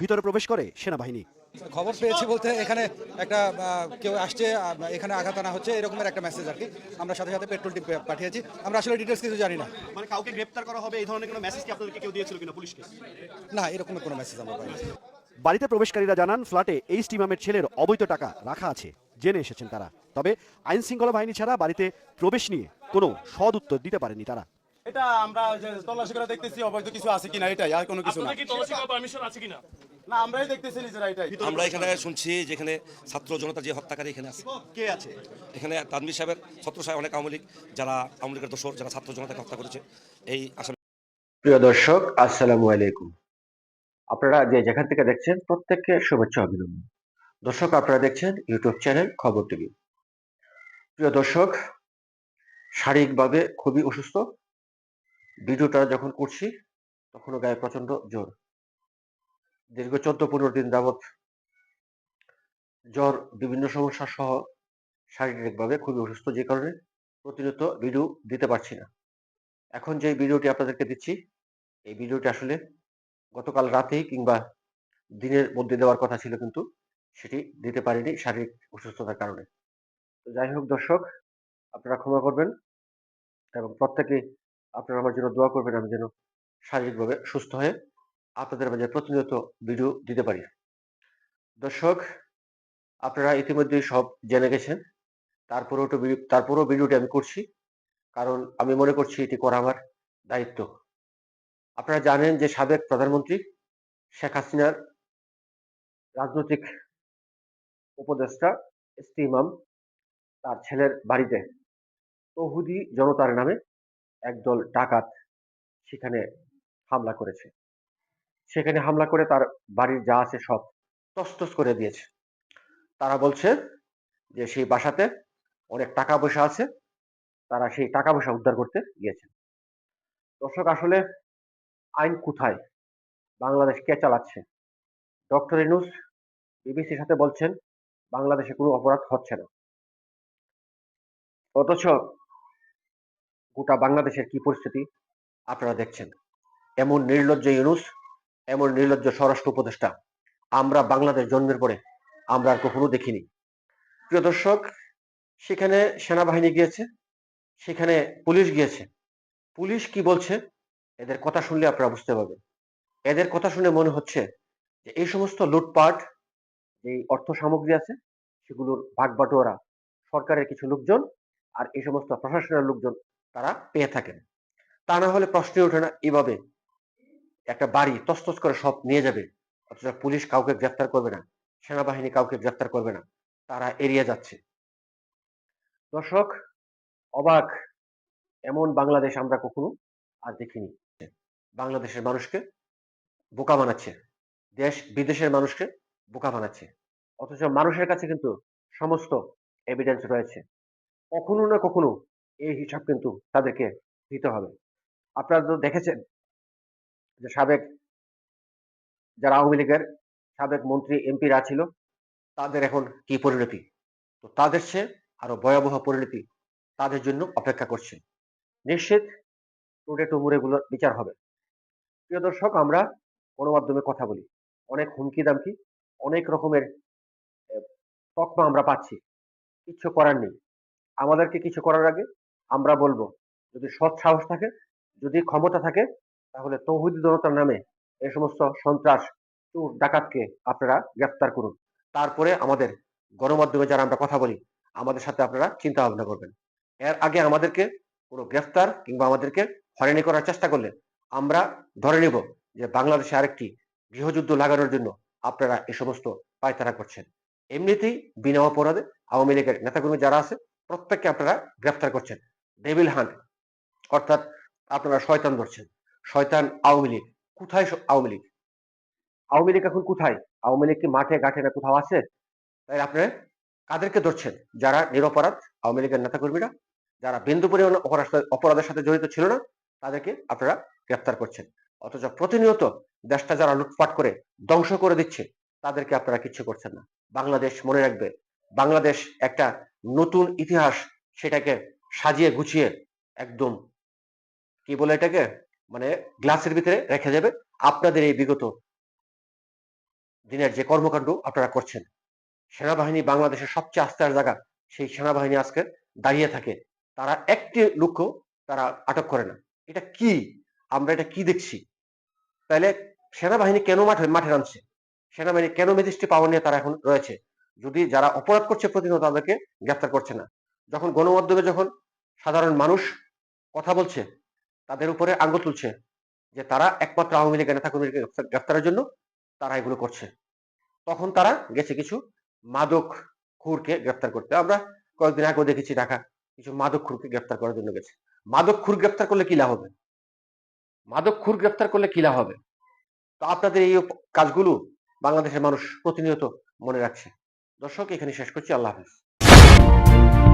ভিতরে প্রবেশ করে সেনাবাহিনী। খবর পেয়েছি বলতে এখানে একটা কেউ আসছে এখানে আঘাত আনা হচ্ছে এরকমের একটা মেসেজ আর কি। আমরা সাথে সাথে পেট্রোল টিম পাঠিয়েছি। আমরা আসলে ডিটেলস কিছু জানি না। মানে কাউকে গ্রেপ্তার করা হবে এই ধরনের কোনো মেসেজ কি আপনাদেরকে কেউ দিয়েছিল কিনা পুলিশকে? না এরকমের কোনো মেসেজ আমরা পাইনি। বাড়িতে প্রবেশকারীরা জানান ফ্ল্যাটে এইচ টি ইমামের ছেলের অবৈধ টাকা রাখা আছে। জেনে এসেছেন তারা। তবে আইন শৃঙ্খলা বাহিনী ছাড়া বাড়িতে প্রবেশ নিয়ে কোনো সদ উত্তর দিতে পারেনি তারা। এটা আমরা তল্লাশি করে দেখতেছি অবৈধ কিছু আছে কিনা এটাই আর কোনো কিছু না। কি তল্লাশি করার পারমিশন আছে কিনা? না আমরাই দেখতেছি নিজেরা এটাই। আমরা এখানে শুনছি যেখানে ছাত্র জনতা যে হত্যাকারী এখানে আছে। কে আছে? এখানে তানভীর সাহেবের ছত্র সাহেব অনেক আওয়ামী লীগ যারা আওয়ামী লীগের দোষর যারা ছাত্র জনতাকে হত্যা করেছে। এই আসামি প্রিয় দর্শক আসসালামু আলাইকুম। আপনারা যে যেখান থেকে দেখছেন প্রত্যেককে শুভেচ্ছা অভিনন্দন। দর্শক আপনারা দেখছেন ইউটিউব চ্যানেল খবর টিভি। প্রিয় দর্শক শারীরিকভাবে খুবই অসুস্থ। ভিডিওটা যখন করছি তখনও গায়ে প্রচণ্ড জ্বর। দীর্ঘ চোদ্দ পনেরো দিন যাবৎ জ্বর, বিভিন্ন সমস্যা সহ শারীরিকভাবে খুবই অসুস্থ, যে কারণে প্রতিনিয়ত ভিডিও দিতে পারছি না। এখন যে ভিডিওটি আপনাদেরকে দিচ্ছি, এই ভিডিওটি আসলে গতকাল রাতেই কিংবা দিনের মধ্যে দেওয়ার কথা ছিল কিন্তু সেটি দিতে পারিনি শারীরিক অসুস্থতার কারণে। তো যাই হোক দর্শক, আপনারা ক্ষমা করবেন এবং প্রত্যেকে আপনারা আমার জন্য দোয়া করবেন, আমি যেন শারীরিকভাবে সুস্থ হয়ে আপনাদের মাঝে প্রতিনিয়ত ভিডিও দিতে পারি। দর্শক, আপনারা ইতিমধ্যেই সব জেনে গেছেন। তারপরেও ভিডিও- তারপরেও ভিডিওটি আমি করছি। কারণ আমি মনে করছি এটি করা আমার দায়িত্ব। আপনারা জানেন যে সাবেক প্রধানমন্ত্রী শেখ হাসিনার রাজনৈতিক উপদেষ্টা এস টি ইমাম, তার ছেলের বাড়িতে তহুদি জনতার নামে একদল ডাকাত সেখানে হামলা করেছে। সেখানে হামলা করে তার বাড়ির যা আছে সব তস্তস করে দিয়েছে। তারা বলছে যে সেই বাসাতে অনেক টাকা পয়সা আছে, তারা সেই টাকা পয়সা উদ্ধার করতে গিয়েছে। দর্শক, আসলে আইন কোথায়? বাংলাদেশ কে চালাচ্ছে? ডক্টর ইনুস, বিবিসির সাথে বলছেন, বাংলাদেশে কোনো অপরাধ হচ্ছে না। অথচ গোটা বাংলাদেশের কি পরিস্থিতি আপনারা দেখছেন? এমন নির্লজ্জ ইউনুস এমন নির্লজ্জ স্বরাষ্ট্র উপদেষ্টা আমরা বাংলাদেশ জন্মের পরে আমরা আর কখনো দেখিনি। প্রিয় দর্শক, সেখানে সেনাবাহিনী গিয়েছে, সেখানে পুলিশ গিয়েছে। পুলিশ কি বলছে? এদের কথা শুনলে আপনারা বুঝতে পারবেন। এদের কথা শুনে মনে হচ্ছে যে এই সমস্ত লুটপাট, যে অর্থ সামগ্রী আছে, সেগুলোর ভাগ বাটোয়ারা সরকারের কিছু লোকজন আর এই সমস্ত প্রশাসনের লোকজন তারা পেয়ে থাকেন। তা না হলে প্রশ্নই ওঠে না, এভাবে একটা বাড়ি তস্তস করে সব নিয়ে যাবে। অথচ পুলিশ কাউকে গ্রেফতার করবে না, সেনাবাহিনী কাউকে গ্রেফতার করবে না, তারা এড়িয়ে যাচ্ছে। দর্শক, অবাক এমন বাংলাদেশ আমরা কখনো আর দেখিনি। বাংলাদেশের মানুষকে বোকা বানাচ্ছে, দেশ বিদেশের মানুষকে বোকা বানাচ্ছে। অথচ মানুষের কাছে কিন্তু সমস্ত এভিডেন্স রয়েছে। কখনো না কখনো এই হিসাব কিন্তু তাদেরকে দিতে হবে। আপনারা তো দেখেছেন যে সাবেক যারা আওয়ামী লীগের সাবেক মন্ত্রী এমপিরা ছিল, তাদের এখন কি পরিণতি? তো তাদের সে আরও ভয়াবহ পরিণতি তাদের জন্য অপেক্ষা করছে। নিশ্চিত টুডে টুমুর এগুলোর বিচার হবে। প্রিয় দর্শক, আমরা গণমাধ্যমে কথা বলি। অনেক হুমকি দামকি অনেক রকমের তকমা আমরা পাচ্ছি। কিচ্ছু করার নেই। আমাদেরকে কিছু করার আগে আমরা বলব, যদি সৎ সাহস থাকে, যদি ক্ষমতা থাকে তাহলে তৌহিদি জনতার নামে এ সমস্ত সন্ত্রাস, চোর, ডাকাতকে আপনারা গ্রেফতার করুন। তারপরে আমাদের গণমাধ্যমে যারা আমরা কথা বলি, আমাদের সাথে আপনারা চিন্তা ভাবনা করবেন। এর আগে আমাদেরকে কোনো গ্রেফতার কিংবা আমাদেরকে হয়রানি করার চেষ্টা করলে আমরা ধরে নেব যে বাংলাদেশে আরেকটি গৃহযুদ্ধ লাগানোর জন্য আপনারা এ সমস্ত পায়তারা করছেন। এমনিতেই বিনা অপরাধে আওয়ামী লীগের নেতাকর্মী যারা আছে, প্রত্যেককে আপনারা গ্রেফতার করছেন। ডেভিল হান্ট, অর্থাৎ আপনারা শয়তান ধরছেন। শয়তান আওয়ামী লীগ। কোথায় আওয়ামী লীগ? আওয়ামী লীগ এখন কোথায়? আওয়ামী লীগ কি মাঠে, ঘাটে না কোথাও আছে? তাই আপনি কাদেরকে ধরছেন? যারা নিরপরাধ আওয়ামী লীগের নেতাকর্মীরা, যারা বিন্দু পরিমাণ অপরাধের সাথে জড়িত ছিল না, তাদেরকে আপনারা গ্রেফতার করছেন। অথচ প্রতিনিয়ত দেশটা যারা লুটপাট করে, ধ্বংস করে দিচ্ছে, তাদেরকে আপনারা কিচ্ছু করছেন না। বাংলাদেশ মনে রাখবে, বাংলাদেশ একটা নতুন ইতিহাস, সেটাকে সাজিয়ে গুছিয়ে একদম, কি বলে এটাকে? মানে গ্লাসের ভিতরে রেখে যাবে। আপনাদের এই বিগত দিনের যে কর্মকাণ্ড আপনারা করছেন, সেনাবাহিনী বাংলাদেশের সবচেয়ে আস্থার জায়গা, সেই সেনাবাহিনী আজকে দাঁড়িয়ে থাকে। তারা একটি লক্ষ্য তারা আটক করে না। এটা কি? আমরা এটা কি দেখছি? তাহলে সেনাবাহিনী কেন মাঠে মাঠে নামছে? সেনাবাহিনী কেন ম্যাজিস্ট্রি পাওয়ার নিয়ে তারা এখন রয়েছে? যদি যারা অপরাধ করছে প্রতিনিয়ত তাদেরকে গ্রেফতার করছে না। যখন গণমাধ্যমে যখন সাধারণ মানুষ কথা বলছে তাদের উপরে আঙ্গুল তুলছে যে তারা একমাত্র আওয়ামী লীগের নেতাকর্মীকে গ্রেফতার- গ্রেফতারের জন্য তারা এগুলো করছে। তখন তারা গেছে কিছু মাদক খুরকে গ্রেফতার করতে। আমরা কয়েকদিন আগেও দেখেছি ঢাকা কিছু মাদক খুরকে গ্রেফতার করার জন্য গেছে। মাদক খুর গ্রেফতার করলে কি লাভ হবে? মাদক খুর গ্রেফতার করলে কি লাভ হবে? তো আপনাদের এই কাজগুলো বাংলাদেশের মানুষ প্রতিনিয়ত মনে রাখছে। দর্শক, এখানে শেষ করছি। আল্লাহ হাফেজ।